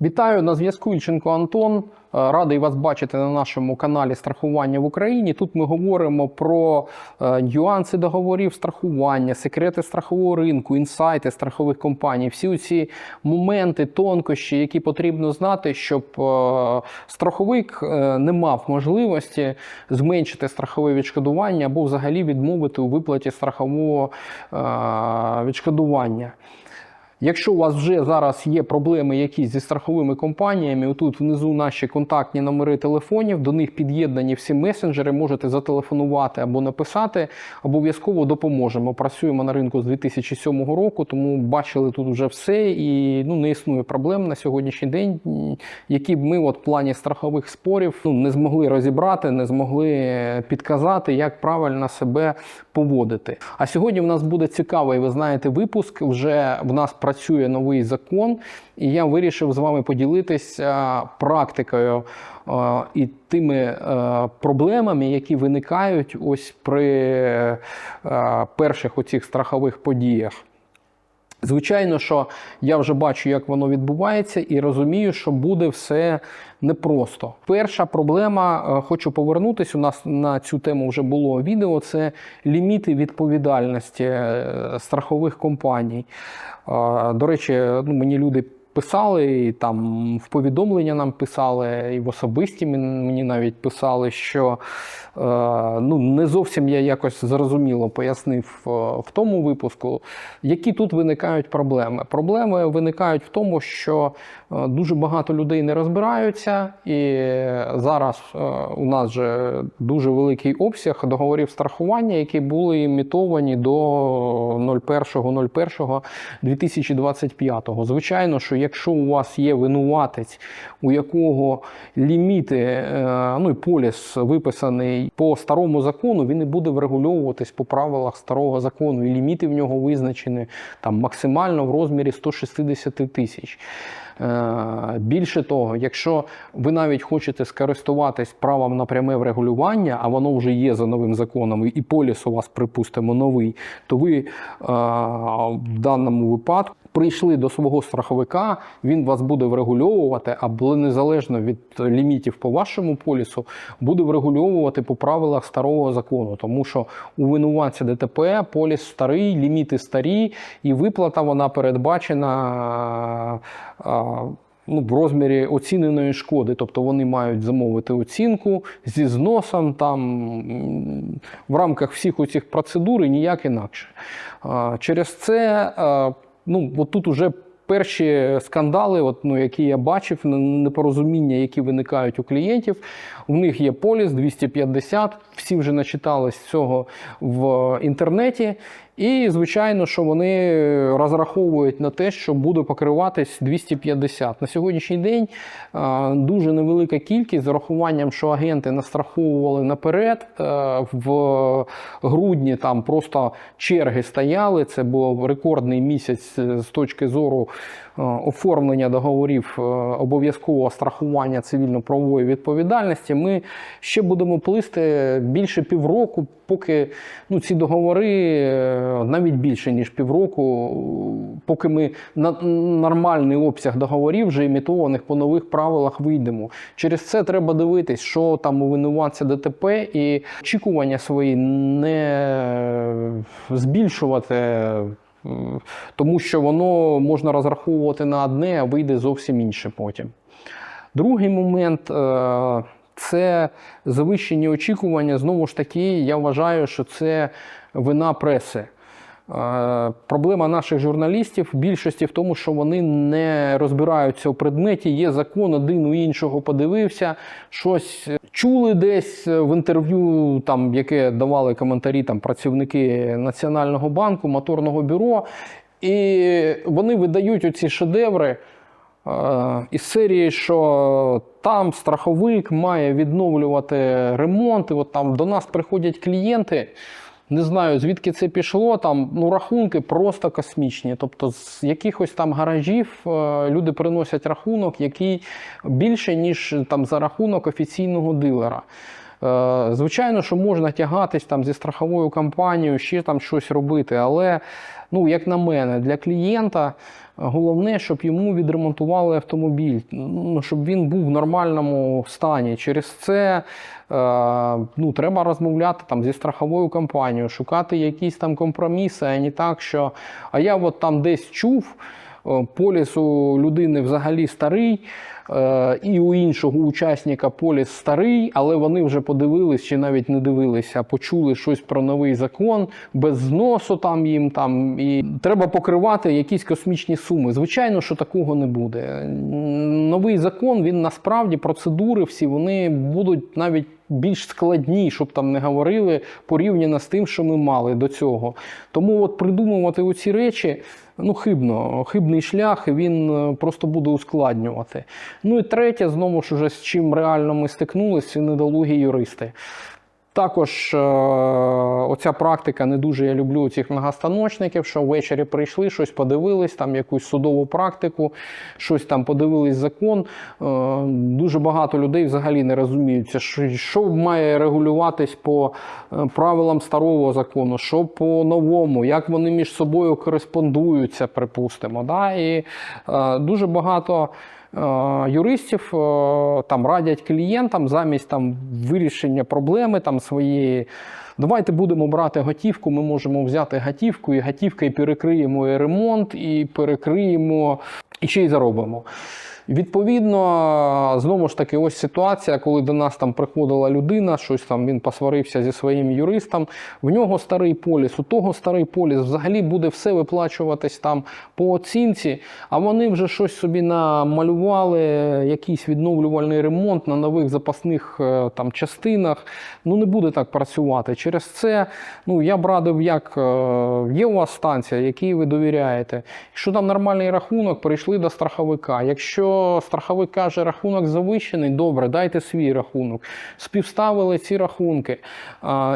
Вітаю на зв'язку Ільченко Антон. Е, Радий вас бачити на нашому каналі Страхування в Україні. Тут ми говоримо про е, нюанси договорів страхування, секрети страхового ринку, інсайти страхових компаній, всі ці моменти, тонкощі, які потрібно знати, щоб е, страховик не мав можливості зменшити страхове відшкодування або взагалі відмовити у виплаті страхового відшкодування. Якщо у вас вже зараз є проблеми якісь зі страховими компаніями, отут внизу наші контактні номери телефонів, до них під'єднані всі месенджери, можете зателефонувати або написати. Обов'язково допоможемо. Працюємо на ринку з 2007 року, тому бачили тут вже все і ну, не існує проблем на сьогоднішній день, які б ми от, в плані страхових спорів ну, не змогли розібрати, не змогли підказати, як правильно себе поводити. А сьогодні в нас буде цікавий, ви знаєте, випуск. Вже в нас працює новий закон, і я вирішив з вами поділитися практикою е, і тими е, проблемами, які виникають ось при е, перших оцих страхових подіях. Звичайно, що я вже бачу, як воно відбувається, і розумію, що буде все непросто. Перша проблема, е, хочу повернутися. У нас на цю тему вже було відео. Це ліміти відповідальності е, страхових компаній. Е, До речі, ну, мені люди. Писали і там в повідомлення нам писали, і в особисті мені навіть писали, що е, ну, не зовсім я якось зрозуміло пояснив е, в тому випуску, які тут виникають проблеми. Проблеми виникають в тому, що е, дуже багато людей не розбираються, і зараз е, у нас же дуже великий обсяг договорів страхування, які були імітовані до 01.01.2025. Звичайно, що якщо у вас є винуватець, у якого ліміти, е, ну і поліс виписаний по старому закону, він і буде врегульовуватись по правилах старого закону. І ліміти в нього визначені там максимально в розмірі 160 тисяч. Е, Більше того, якщо ви навіть хочете скористуватись правом на пряме врегулювання, а воно вже є за новим законом, і поліс у вас, припустимо, новий, то ви е, в даному випадку прийшли до свого страховика, він вас буде врегульовувати, або незалежно від лімітів по вашому полісу, буде врегульовувати по правилах старого закону, тому що у винуватця ДТП поліс старий, ліміти старі, і виплата вона передбачена. Ну, в розмірі оціненої шкоди, тобто вони мають замовити оцінку зі зносом там в рамках всіх оцих процедур і ніяк інакше. Через це ну, от тут уже перші скандали, от, ну, які я бачив, непорозуміння, які виникають у клієнтів. У них є поліс 250, всі вже начитались цього в інтернеті. І, звичайно, що вони розраховують на те, що буде покриватись 250. На сьогоднішній день дуже невелика кількість з урахуванням, що агенти настраховували наперед. е, В грудні там просто черги стояли. Це був рекордний місяць е, з точки зору е, оформлення договорів е, обов'язкового страхування цивільно-правової відповідальності. Ми ще будемо плисти більше півроку, поки ну, ці договори е, навіть більше ніж півроку, поки ми на нормальний обсяг договорів, вже імітованих по нових правилах, вийдемо. Через це треба дивитись, що там у винуватця ДТП, і очікування свої не збільшувати. Тому що воно можна розраховувати на одне, а вийде зовсім інше потім. Другий момент е, це завищені очікування. Знову ж таки, я вважаю, що це вина преси. Е, Проблема наших журналістів в більшості в тому, що вони не розбираються у предметі. Є закон, один у іншого подивився, щось чули десь в інтерв'ю, там яке давали коментарі там працівники Національного банку, моторного бюро, і вони видають оці шедеври. Е, Із серії, що там страховик має відновлювати ремонт, і от там до нас приходять клієнти. Не знаю, звідки це пішло. Там ну, рахунки просто космічні. Тобто, з якихось там гаражів е, люди приносять рахунок, який більше, ніж там за рахунок офіційного дилера. Е, Звичайно, що можна тягатись там зі страховою компанією, ще там щось робити, але, ну, як на мене, для клієнта головне, щоб йому відремонтували автомобіль, ну, щоб він був в нормальному стані. Через це е, ну, треба розмовляти там зі страховою компанією, шукати якісь там компроміси, а не так, що а я от там десь чув. е, Поліс у людини взагалі старий, е, і у іншого учасника поліс старий, але вони вже подивились чи навіть не дивилися, почули щось про новий закон, без зносу там їм там і треба покривати якісь космічні суми. Звичайно, що такого не буде. Новий закон він насправді процедури всі вони будуть навіть. Більш складні, щоб там не говорили порівняно з тим, що ми мали до цього. Тому от придумувати оці речі ну, хибно, хибний шлях, він е, просто буде ускладнювати. Ну і третє, знову ж уже з чим реально ми стикнулися, недолугі юристи. Також е, оця практика не дуже я люблю цих многостаночників, що ввечері прийшли, щось подивились, там якусь судову практику, щось там подивились закон. Е, дуже багато людей взагалі не розуміються, що, має регулюватись по е, правилам старого закону, що по новому, як вони між собою кореспондуються, припустимо. Да? І дуже багато. Е, Юристів е, там радять клієнтам замість там вирішення проблеми там своєї. Давайте будемо брати готівку. Ми можемо взяти готівку, і готівкою перекриємо і ремонт, і перекриємо, і ще й заробимо. Відповідно, знову ж таки, ось ситуація, коли до нас там приходила людина, щось там він посварився зі своїм юристом. В нього старий поліс, у того старий поліс взагалі буде все виплачуватись там по оцінці, а вони вже щось собі намалювали, якийсь відновлювальний ремонт на нових запасних е, там частинах. Ну не буде так працювати. Через це ну я б радив, як е, є у вас станція, якій ви довіряєте. Якщо там нормальний рахунок, прийшли до страховика. Якщо страховик каже, рахунок завищений, добре, дайте свій рахунок. Співставили ці рахунки.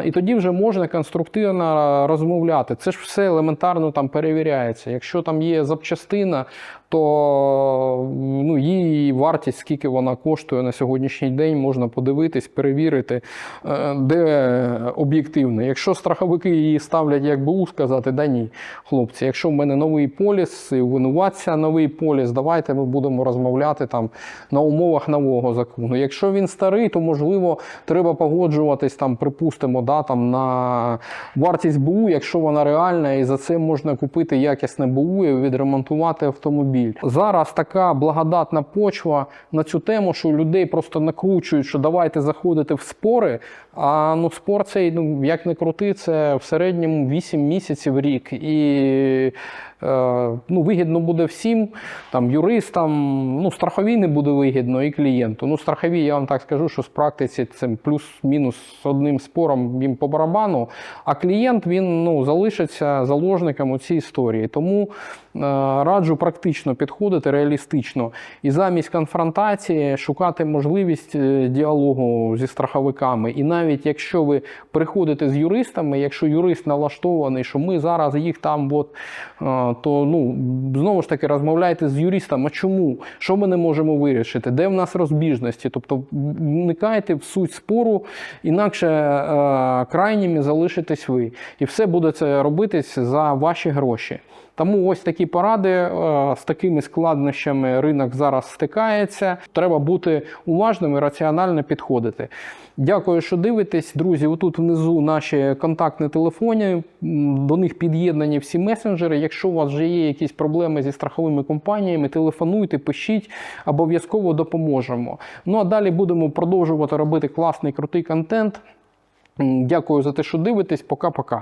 І тоді вже можна конструктивно розмовляти. Це ж все елементарно там перевіряється. Якщо там є запчастина, то ну, її вартість, скільки вона коштує на сьогоднішній день, можна подивитись, перевірити, е, де об'єктивно. Якщо страховики її ставлять як БУ, сказати, да ні, хлопці, якщо в мене новий поліс, і винуватця новий поліс, давайте ми будемо розмовляти там на умовах нового закону. Якщо він старий, то можливо треба погоджуватись там, припустимо, да, там, на вартість БУ, якщо вона реальна, і за це можна купити якісне БУ і відремонтувати автомобіль. Зараз така благодатна почва на цю тему, що людей просто накручують, що давайте заходити в спори. А ну спор цей, ну як не крути, це в середньому 8 місяців рік. І ну, вигідно буде всім, там, юристам, ну, страховій не буде вигідно і клієнту. Ну, страхові, я вам так скажу, що з практиці це плюс-мінус з одним спором їм по барабану, а клієнт він ну, залишиться заложником у цій історії. Тому е, раджу практично підходити, реалістично. І замість конфронтації шукати можливість е, діалогу зі страховиками. І навіть якщо ви приходите з юристами, якщо юрист налаштований, що ми зараз їх там, от, е, то ну, знову ж таки розмовляйте з юристом, а чому? Що ми не можемо вирішити? Де в нас розбіжності? Тобто вникайте в суть спору, інакше е, крайніми залишитесь ви. І все буде це робитись за ваші гроші. Тому ось такі поради е, з такими складнощами ринок зараз стикається. Треба бути уважним і раціонально підходити. Дякую, що дивитесь. Друзі, отут внизу наші контактні телефони, до них під'єднані всі месенджери. Якщо у вас вже є якісь проблеми зі страховими компаніями, телефонуйте, пишіть, обов'язково допоможемо. Ну а далі будемо продовжувати робити класний крутий контент. Дякую за те, що дивитесь. Пока-пока.